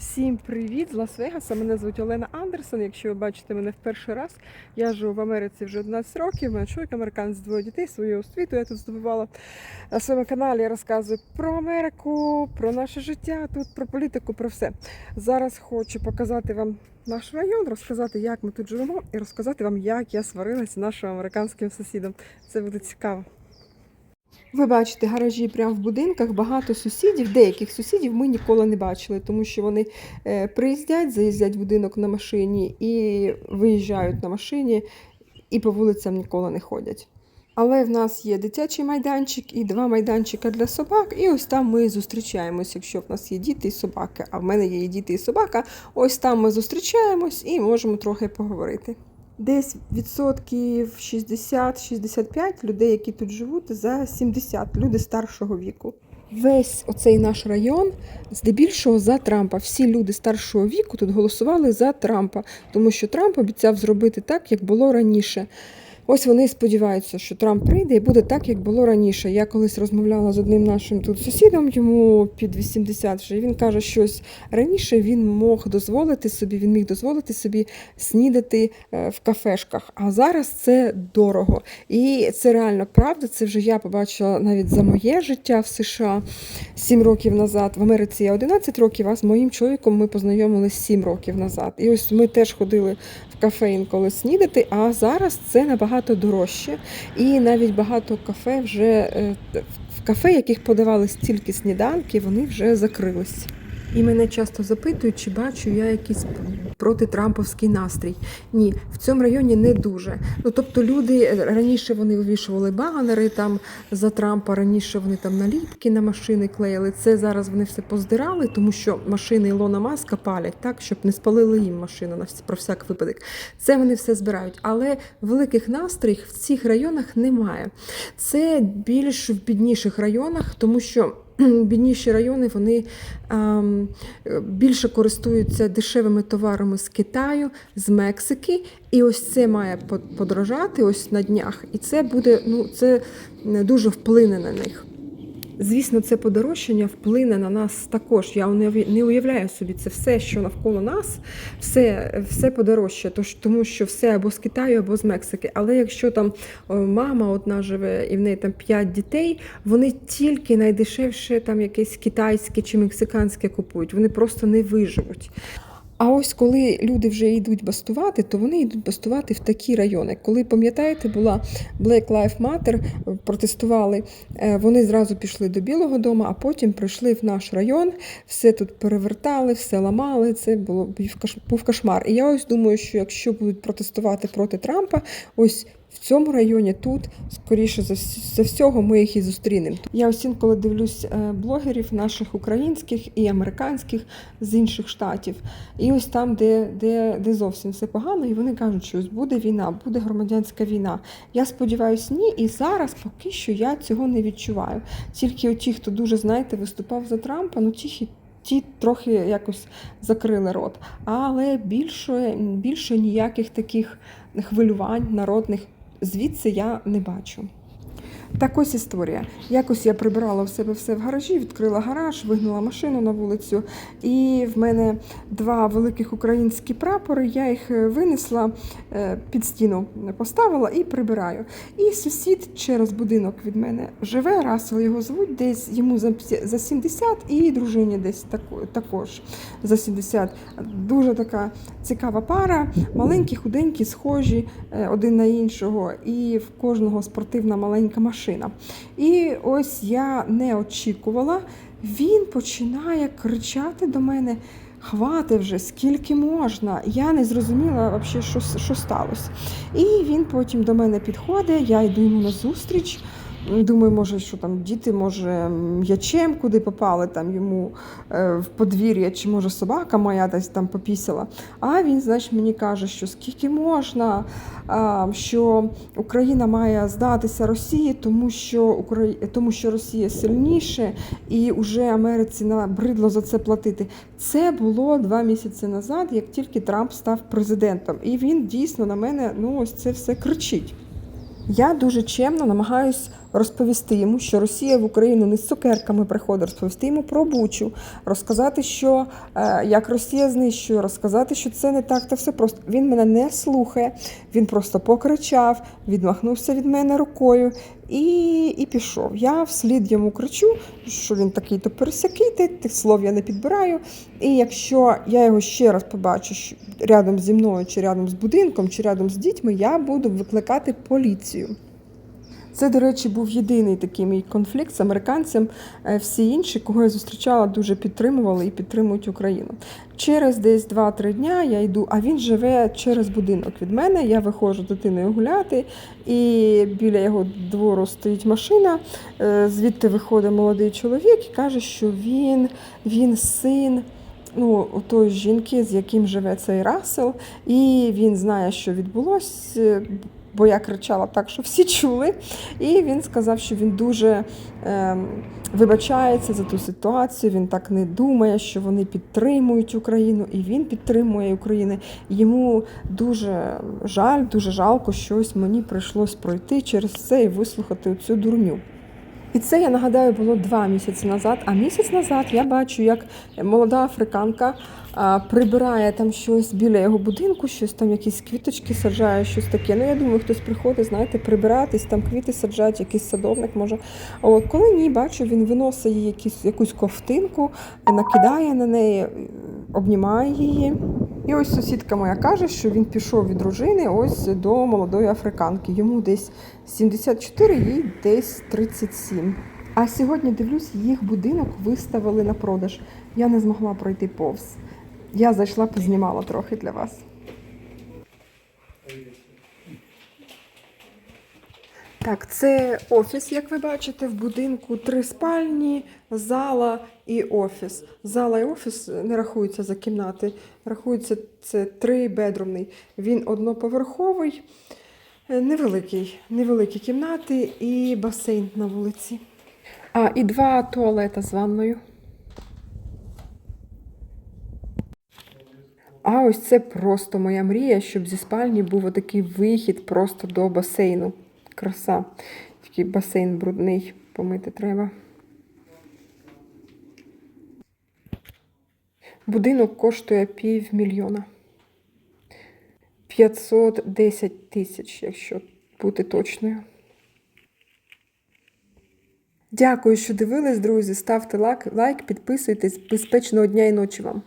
Всім привіт з Лас-Вегаса. Мене звуть Олена Андерсон. Якщо ви бачите мене в перший раз, я живу в Америці вже 11 років. Мене чоловік американець двоє дітей, свою освіту я тут здобувала. На своєму каналі я розказую про Америку, про наше життя, тут про політику, про все. Зараз хочу показати вам наш район, розказати, як ми тут живемо, і розказати вам, як я сварилася з нашим американським сусідом. Це буде цікаво. Ви бачите гаражі прямо в будинках, багато сусідів, деяких сусідів ми ніколи не бачили, тому що вони е, приїздять, заїздять в будинок на машині і виїжджають на машині і по вулицям ніколи не ходять. Але в нас є дитячий майданчик і два майданчика для собак, і ось там ми зустрічаємось, якщо в нас є діти і собаки. А в мене є і діти і собака. Ось там ми зустрічаємось і можемо трохи поговорити. Десь відсотків 60-65 людей, які тут живуть, за 70, люди старшого віку. Весь оцей наш район здебільшого за Трампа. Всі люди старшого віку тут голосували за Трампа, тому що Трамп обіцяв зробити так, як було раніше. Ось вони сподіваються, що Трамп прийде і буде так, як було раніше. Я колись розмовляла з одним нашим тут сусідом, йому під 80 вже. і Він каже, щось раніше він мог дозволити собі, він міг дозволити собі снідати е, в кафешках. А зараз це дорого. І це реально правда. Це вже я побачила навіть за моє життя в США 7 років назад. В Америці я 11 років, а з моїм чоловіком ми познайомилися 7 років назад. І ось ми теж ходили в кафе інколи снідати, а зараз це набагато дорожче. І навіть багато кафе вже е, в кафе, яких подавали стільки сніданки, вони вже закрились. І мене часто запитують, чи бачу я якийсь протитрамповський настрій. Ні, в цьому районі не дуже. Ну тобто люди раніше вони вивішували банери там за Трампа, раніше вони там наліпки на машини клеїли. Це зараз вони все поздирали, тому що машини Ілона Маска палять так, щоб не спалили їм машину на про всяк випадок. Це вони все збирають. Але великих настроїв в цих районах немає. Це більш в бідніших районах, тому що. Бідніші райони вони більше користуються дешевими товарами з Китаю, з Мексики, і ось це має подорожати ось на днях, і це буде ну це дуже вплине на них. Звісно, це подорожчання вплине на нас також. Я не уявляю собі це все, що навколо нас, все, все подорожче, тож тому що все або з Китаю, або з Мексики. Але якщо там мама одна живе і в неї там 5 дітей, вони тільки найдешевше там якесь китайське чи мексиканське купують. Вони просто не виживуть. А ось коли люди вже йдуть бастувати, то вони йдуть бастувати в такі райони. Коли пам'ятаєте, була Black Lives Matter, е, протестували, е, вони зразу пішли до Білого дому, а потім прийшли в наш район, все тут перевертали, все ламали. Це було був кошмар. І я ось думаю, що якщо будуть протестувати проти Трампа, ось. В цьому районі тут, скоріше за, всього, ми їх і зустрінемо. Я ось інколи дивлюсь е, блогерів наших українських і американських з інших штатів. І ось там, де, де, де зовсім все погано, і вони кажуть, що ось буде війна, буде громадянська війна. Я сподіваюся, ні. І зараз поки що я цього не відчуваю. Тільки ті, хто дуже, знаєте, виступав за Трампа, ну ті, ті трохи якось закрили рот. Але більше, більше ніяких таких хвилювань народних звідси я не бачу. Так ось історія. Якось я прибирала в себе все в гаражі, відкрила гараж, вигнала машину на вулицю, і в мене два великих українські прапори. Я їх е, винесла е, під стіну, поставила і прибираю. І сусід через будинок від мене живе, Расел його звуть, десь йому за 70, і дружині десь також за 70. Дуже така цікава пара, маленькі, худенькі, схожі е, один на іншого, і в кожного спортивна маленька машина. І ось я не очікувала, він починає кричати до мене. Хвати вже, скільки можна. Я не зрозуміла, взагалі, що, що сталося. І він потім до мене підходить, я йду йому на зустріч. Думаю, може, що там діти, може, м'ячем куди попали там йому е, в подвір'я, чи може собака моя десь там попісила. А він, значить, мені каже, що скільки можна, що Україна має здатися Росії, тому що Украї... тому що Росія сильніше, і вже Америці набридло за це платити. Це було два місяці назад, як тільки Трамп став президентом. І він дійсно на мене ну ось це все кричить. Я дуже чемно намагаюсь розповісти йому, що Росія в Україну не з цукерками приходить, розповісти йому про Бучу, розказати, що е, як Росія знищує, розказати, що це не так, та все просто. Він мене не слухає. Він просто покричав, відмахнувся від мене рукою і, і пішов. Я вслід йому кричу, що він такий то пересякий, тих слов я не підбираю. І якщо я його ще раз побачу рядом зі мною, чи рядом з будинком, чи рядом з дітьми, я буду викликати поліцію. Це, до речі, був єдиний такий мій конфлікт з американцем. Е, Всі інші, кого я зустрічала, дуже підтримували і підтримують Україну. Через десь 2-3 дня я йду, а він живе через будинок від мене. Я виходжу дитиною гуляти, і біля його двору стоїть машина. Е, Звідти виходить молодий чоловік і каже, що він, він син. Ну, тої жінки, з яким живе цей Рассел, і він знає, що відбулося, бо я кричала так, що всі чули. І він сказав, що він дуже е, вибачається за ту ситуацію. Він так не думає, що вони підтримують Україну, і він підтримує Україну. Йому дуже жаль, дуже жалко, що ось мені прийшлось пройти через це і вислухати цю дурню. І це я нагадаю було два місяці назад. А місяць назад я бачу, як молода африканка прибирає там щось біля його будинку, щось там, якісь квіточки саджає, щось таке. Ну я думаю, хтось приходить, знаєте, прибиратись, там квіти саджать, якийсь садовник може. От коли ні, бачу, він виносить їй якісь, якусь ковтинку, накидає на неї, обнімає її. І ось сусідка моя каже, що він пішов від дружини ось до молодої африканки. Йому десь 74, їй десь 37. А сьогодні дивлюсь, їх будинок виставили на продаж. Я не змогла пройти повз. Я зайшла, познімала трохи для вас. Так, це офіс, як ви бачите, в будинку три спальні, зала і офіс. Зала і офіс не рахуються за кімнати, рахується це трибедрумний. Він одноповерховий, невеликий, невеликі кімнати і басейн на вулиці. А, і два туалета з ванною. А ось це просто моя мрія, щоб зі спальні був отакий вихід просто до басейну. Краса. Такий басейн брудний, помити треба. Будинок коштує півмільйона. 510 тисяч, якщо бути точною. Дякую, що дивились, друзі. Ставте лайк, підписуйтесь. Безпечного дня і ночі вам.